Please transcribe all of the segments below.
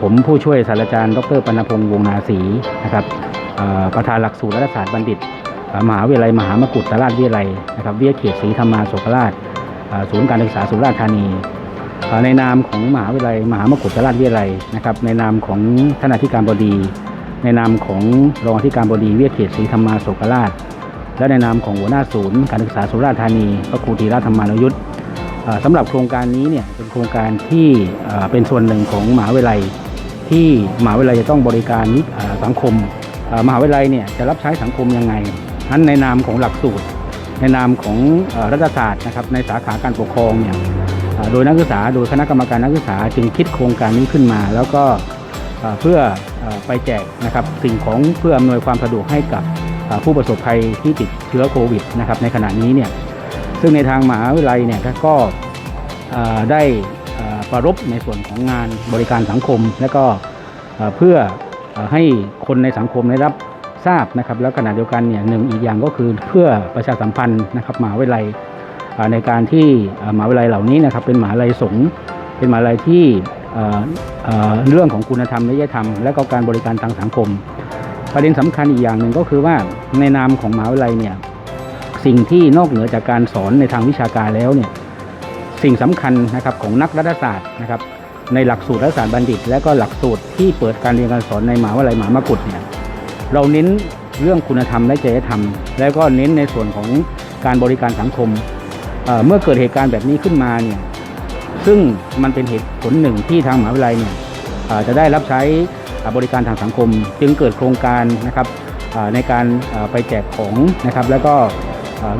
ผมผู้ช่วยศาสตราจารย์ ดรปนพงษ์วงนาศรีนะครับประธานหลักสูตรรัฐศาสตร์บัณฑิต มหาวิทยาลัยมหามกุฏราชวิทยาลัยนะครับวิทยาเขตศรีธรรมาโศกราชศูนย์การศึกษาสุราษฎร์ธานีในนามของมหาวิทยาลัยมหามกุฏราชวิทยาลัยนะครับในนามของท่านอธิการบดี ในนามของรองอธิการบดีวิทยาเขตศรีธรรมาโศกราช และในนามของหัวหน้าศูนย์การศึกษาสุราษฎร์ธานีพระครูธีรธรรมานุยุทธเอ่อ สำหรับโครงการนี้เนี่ยเป็นโครงการที่เป็นส่วนหนึ่งของมหาวิทยาลัย ที่มหาวิทยาลัยจะต้องบริการนิสังคมมหาวิทยาลัยเนี่ยจะรับใช้สังคมยังไงนั้นในนามของหลักสูตร ในนามของรัฐศาสตร์นะครับในสาขาการปกครองเนี่ยโดยนักศึกษาโดยคณะกรรมการนักศึกษาจึงคิดโครงการนี้ขึ้นมา แล้วก็เพื่อไปแจกนะครับสิ่งของเพื่ออำนวยความสะดวกให้กับผู้ประสบภัยที่ติดเชื้อโควิดนะครับในขณะนี้เนี่ย ซึ่งในทางมหาวิทยาลัยเนี่ยก็ได้ประรบในส่วนของงานบริการสังคม และก็เพื่ออให้คนในสังคมได้รับทราบนะครับ แล้วขณะเดียวกันเนี่ยหนึ่งอีกอย่างก็คือเพื่อประชาสัมพันธ์นะครับมหาวิทยาลัยในการที่มหาวิทยาลัยเหล่านี้นะครับ เป็นมหาวิทยาลัยสงฆ์เป็นมหาวิทยาลัยที่เรื่องของคุณธรรมและยธรรม และก็การบริการทางสังคม ประเด็นสำคัญอีกอย่างหนึ่งก็คือว่าในนามของมหาวิทยาลัยเนี่ย สิ่งที่นอกเหนือจากการสอนในทางวิชาการแล้วเนี่ยสิ่งสำคัญนะครับของนักรัฐศาสตร์นะครับในหลักสูตรรัฐศาสตร์บัณฑิต และก็หลักสูตรที่เปิดการเรียนการสอนในมหาวิทยาลัยมหามกุฏเนี่ยเราเน้นเรื่องคุณธรรมและจริยธรรม แล้วก็เน้นในส่วนของการบริการสังคมเเมื่อเกิดเหตุการณ์แบบนี้ขึ้นมาเนี่ยซึ่งมันเป็นเหตุผลหนึ่งที่ทางมหาวิทยาลัยเนี่ยจะได้รับใช้บริการทางสังคม จึงเกิดโครงการนะครับในการไปแจกของนะครับแล้วก็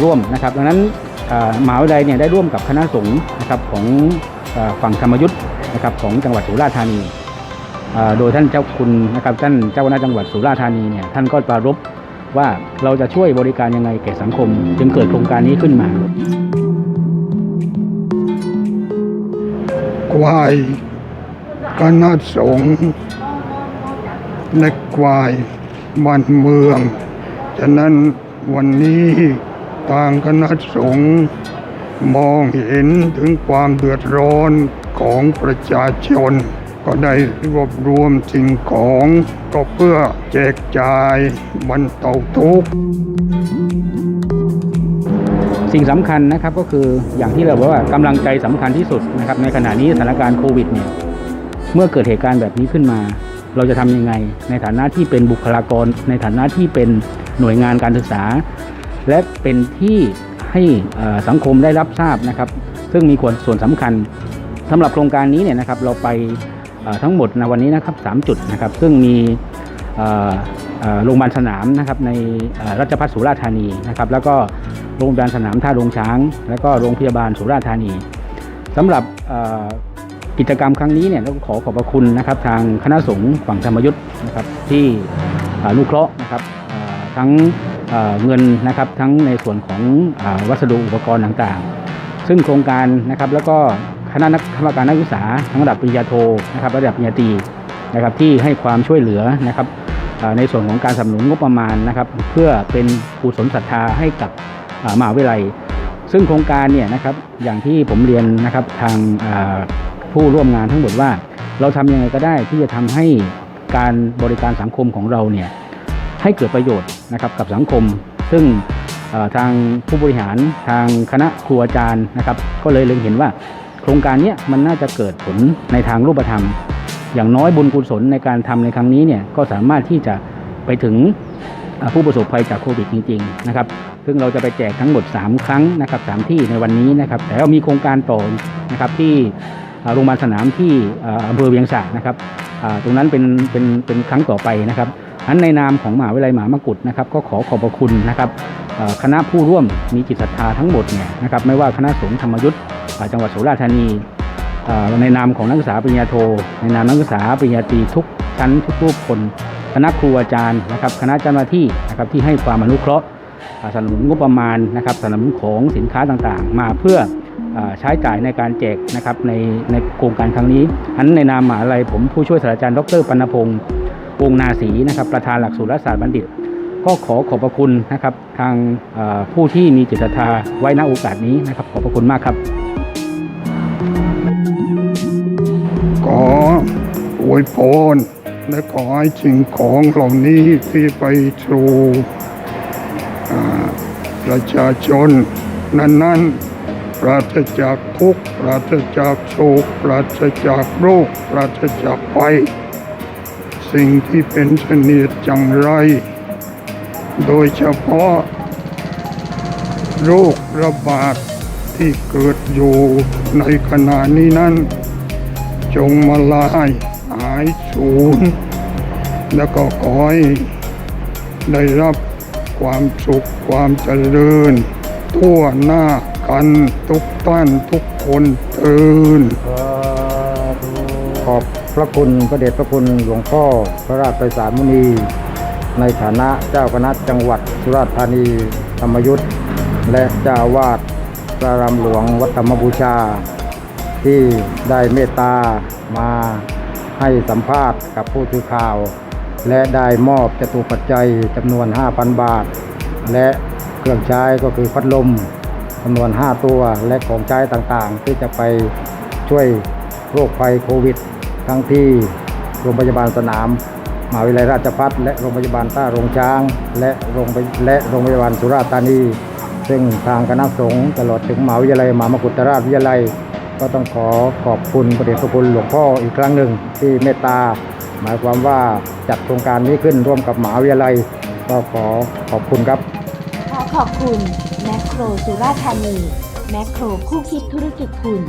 ร่วมนะครับดังนั้นมหาวิทยาลัยเนี่ยได้ร่วมกับคณะสงฆ์นะครับของฝั่งธรรมยุทธ์นะครับของจังหวัดสุราษฎร์ธานี โดยท่านเจ้าคุณนะครับท่านเจ้าคณะจังหวัดสุราษฎร์ธานีเนี่ยท่านก็ปรารภว่าเราจะช่วยบริการยังไงแก่สังคม จึงเกิดโครงการนี้ขึ้นมาควายคณะสงฆ์และควายบ้านเมือง ฉะนั้นวันนี้ ทางคณะสงฆ์มองเห็นถึงความเดือดร้อนของประชาชน ก็ได้รวบรวมสิ่งของก็เพื่อแจกจ่ายบรรเทาทุกข์สิ่งสำคัญนะครับก็คืออย่างที่เราบอกว่ากำลังใจสำคัญที่สุดนะครับในขณะนี้สถานการณ์โควิดเนี่ยเมื่อเกิดเหตุการณ์แบบนี้ขึ้นมา เราจะทำยังไง ในฐานะที่เป็นบุคลากร ในฐานะที่เป็นหน่วยงานการศึกษา และเป็นที่ให้สังคมได้รับทราบนะครับ ซึ่งมีส่วนสำคัญสำหรับโครงการนี้เนี่ยนะครับเราไปทั้งหมดในวันนี้นะครับ3จุดนะครับซึ่งมีโรงพยาบาลสนามนะครับในราชภัฏสุราษฎร์ธานีนะครับแล้วก็โรงพยาบาลสนามท่าโรงช้าง แล้วก็โรงพยาบาลสุราษฎร์ธานีสำหรับกิจกรรมครั้งนี้เนี่ยต้องขอขอบพระคุณนะครับ ทางคณะสงฆ์ฝั่งธรรมยุทธ์นะครับที่เอ่ออนุเคราะห์นะครับทั้ง เงินนะครับทั้งในส่วนของอวัสดุอุปกรณ์ต่างๆ ซึ่งโครงการนะครับแล้วก็คณะนักกรรมการนักศึกษาทั้งระดับปริญญาโทนะครับระดับปริญญาตรีนะครับที่ให้ความช่วยเหลือนะครับในส่วนของการสนับสนุนงบประมาณนะครับเพื่อเป็นกุศลศรัทธาให้กับมหาวิทยาลัย ซึ่งโครงการเนี่ยนะครับอย่างที่ผมเรียนนะครับทางผู้ร่วมงานทั้งหมดว่า เราทำยังไงก็ได้ที่จะทำให้การบริการสังคมของเราเนี่ยให้เกิดประโยชน์ นะครับกับสังคม ซึ่งทางผู้บริหารทางคณะครูอาจารย์นะครับ ก็เลยเล็งเห็นว่า โครงการนี้มันน่าจะเกิดผลในทางรูปธรรม อย่างน้อยบุญกุศลในการทำในครั้งนี้เนี่ยก็สามารถที่จะไปถึงผู้ประสบภัยจากโควิดจริงๆนะครับซึ่งเราจะไปแจกทั้งหมด 3 ครั้งนะครับสามที่ในวันนี้นะครับแต่เรามีโครงการต่อนะครับที่โรงพยาบาลสนามที่อ่าอำเภอเวียงสะนะครับตรงนั้นเป็นเป็นเป็นครั้งต่อไปนะครับ อันในนามของมหาวิทยาลัยมหามกุฏนะครับก็ขอขอบพระคุณนะครับคณะผู้ร่วมมีจิตศรัทธาทั้งหมดเนี่ยนะครับไม่ว่าคณะสงฆ์ธรรมยุทธ์จังหวัดสุราษฎร์ธานีในนามของนักศึกษาปริญญาโท ในนามนักศึกษาปริญญาตรีทุกชั้นทุกรูปคนคณะครูอาจารย์นะครับคณะเจ้าหน้าที่นะครับที่ให้ความอนุเคราะห์สนับสนุนงบประมาณนะครับสนับสนุนของสินค้าต่างๆ มาเพื่ออใช้จ่ายในการแจกนะครับในในโครงการครั้งนี้อันในนามมหาลัยผมผู้ช่วยศาสตราจารย์ดรปนพงศ์ วงนาศรีนะครับ ประธานหลักสูตรรัฐศาสตร์บัณฑิต ก็ขอขอบพระคุณนะครับ ทางผู้ที่มีจิตศรัทธาไว้ณโอกาสนี้นะครับ ขอบพระคุณมากครับขออวยพรและขอให้สิ่งของเหล่านี้ที่ไปสู่ประชาชน นั้นๆปราศจากทุกข์ปราศจากโศกปราศจากโรคปราศจากไฟ สิ่งที่เป็นเสนียดจังไร โดยเฉพาะ โรคระบาดที่เกิดอยู่ในขณะนี้นั้น จงมาลายหายสูญแล้วก็ขอให้ได้รับความสุขความเจริญ ทั่วหน้ากันทุกท่านทุกคนเทิน ขอบพระคุณพระเดชพระคุณหลวงพ่อพระราชไพศาลมุนี ในฐานะเจ้าคณะจังหวัดสุราษฎร์ธานีธรรมยุทธ์และเจ้าวาสพระรามหลวงวัดธรรมบูชา ที่ได้เมตตามาให้สัมภาษณ์กับผู้สื่อข่าว และได้มอบจตุปัจจัยจำนวน 5,000 บาท และเครื่องใช้ก็คือพัดลมจำนวน 5 ตัวและของใช้ต่างๆ ที่จะไปช่วย โรคภัยโควิด ทั้งที่โรงพยาบาลสนามมหาวิทยาลัยราชภัฏและโรงพยาบาลต้าโรงช้าง และโรงพยและโรงพยาบาลสุราษฎร์ธานี ซึ่งทางคณะสงฆ์ตลอดถึงมหาวิทยาลัยมหามกุฏราชวิทยาลัย ก็ต้องขอขอบคุณพระเดชพระคุณหลวงพ่ออีกครั้งหนึ่งที่เมตตา หมายความว่าจัดโครงการนี้ขึ้นร่วมกับมหาวิทยาลัย ก็ขอขอบคุณครับ ขอขอบคุณแมคโครสุราษฎร์ธานีแมคโครคู่คิดธุรกิจคุณ